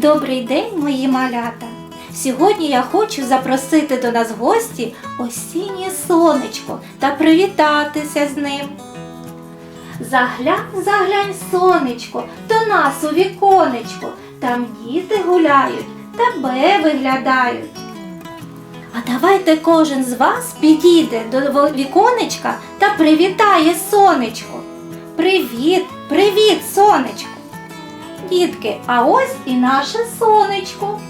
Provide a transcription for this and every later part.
Добрий день, мої малята! Сьогодні я хочу запросити до нас гості осіннє сонечко та привітатися з ним. Заглянь, заглянь, сонечко, до нас у віконечко. Там діти гуляють, тебе виглядають. А давайте кожен з вас підійде до віконечка та привітає сонечко. Привіт, привіт, сонечко! Дітки, а ось і наше сонечко.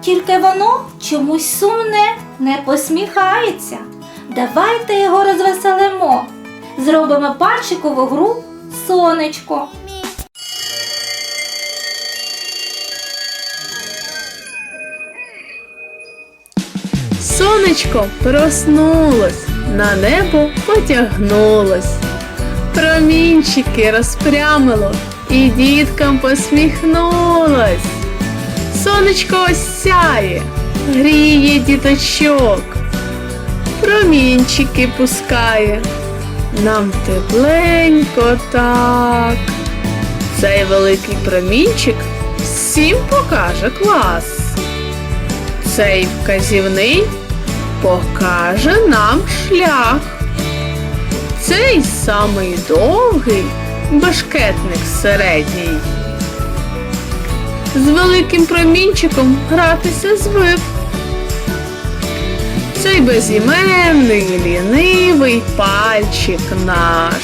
Тільки воно чомусь сумне, не посміхається. Давайте його розвеселимо. Зробимо пальчикову гру сонечко. Сонечко проснулось, на небо потягнулось. Промінчики розпрямило і діткам посміхнулось. Сонечко осяє, гріє діточок, промінчики пускає. Нам тепленько так. Цей великий промінчик всім покаже клас. Цей вказівний покаже нам шлях. Цей самий довгий башкетник середній. З великим промінчиком гратися звик. Цей безіменний, лінивий пальчик наш.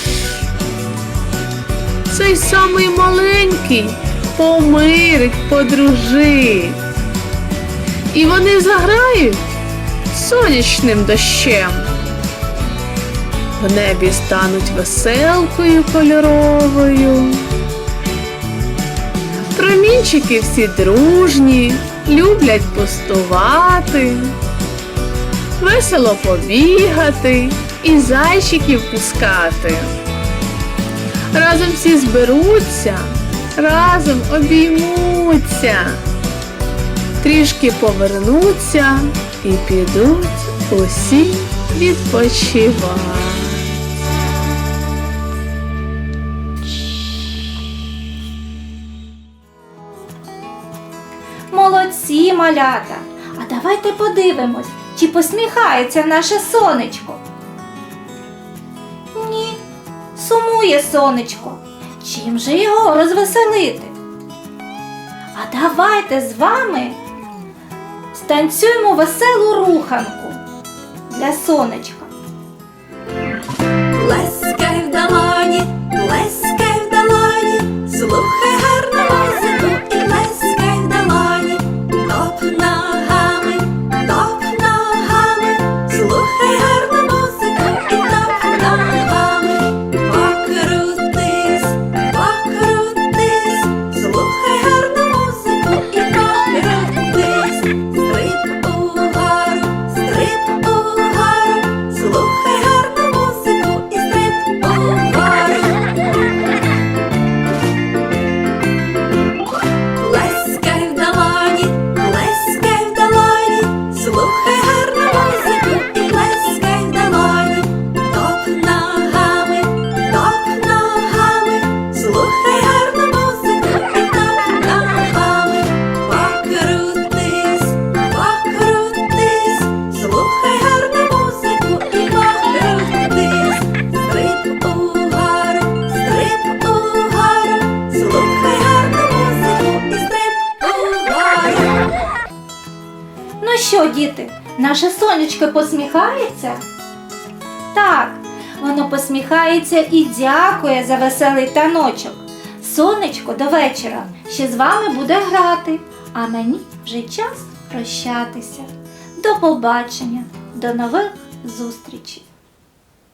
Цей самий маленький помирить, подружить. І вони заграють сонячним дощем. В небі стануть веселкою кольоровою. Промінчики всі дружні, люблять пустувати, весело побігати і зайчиків пускати. Разом всі зберуться, разом обіймуться трішки повернуться і підуть усі відпочивати. Молодці, малята! А давайте подивимось, чи посміхається наше сонечко. Ні, сумує сонечко. Чим же його розвеселити? А давайте з вами станцюємо веселу руханку для сонечка. Діти, наше сонечко посміхається? Так, воно посміхається і дякує за веселий таночок. Сонечко до вечора ще з вами буде грати, а мені вже час прощатися. До побачення, до нових зустрічей!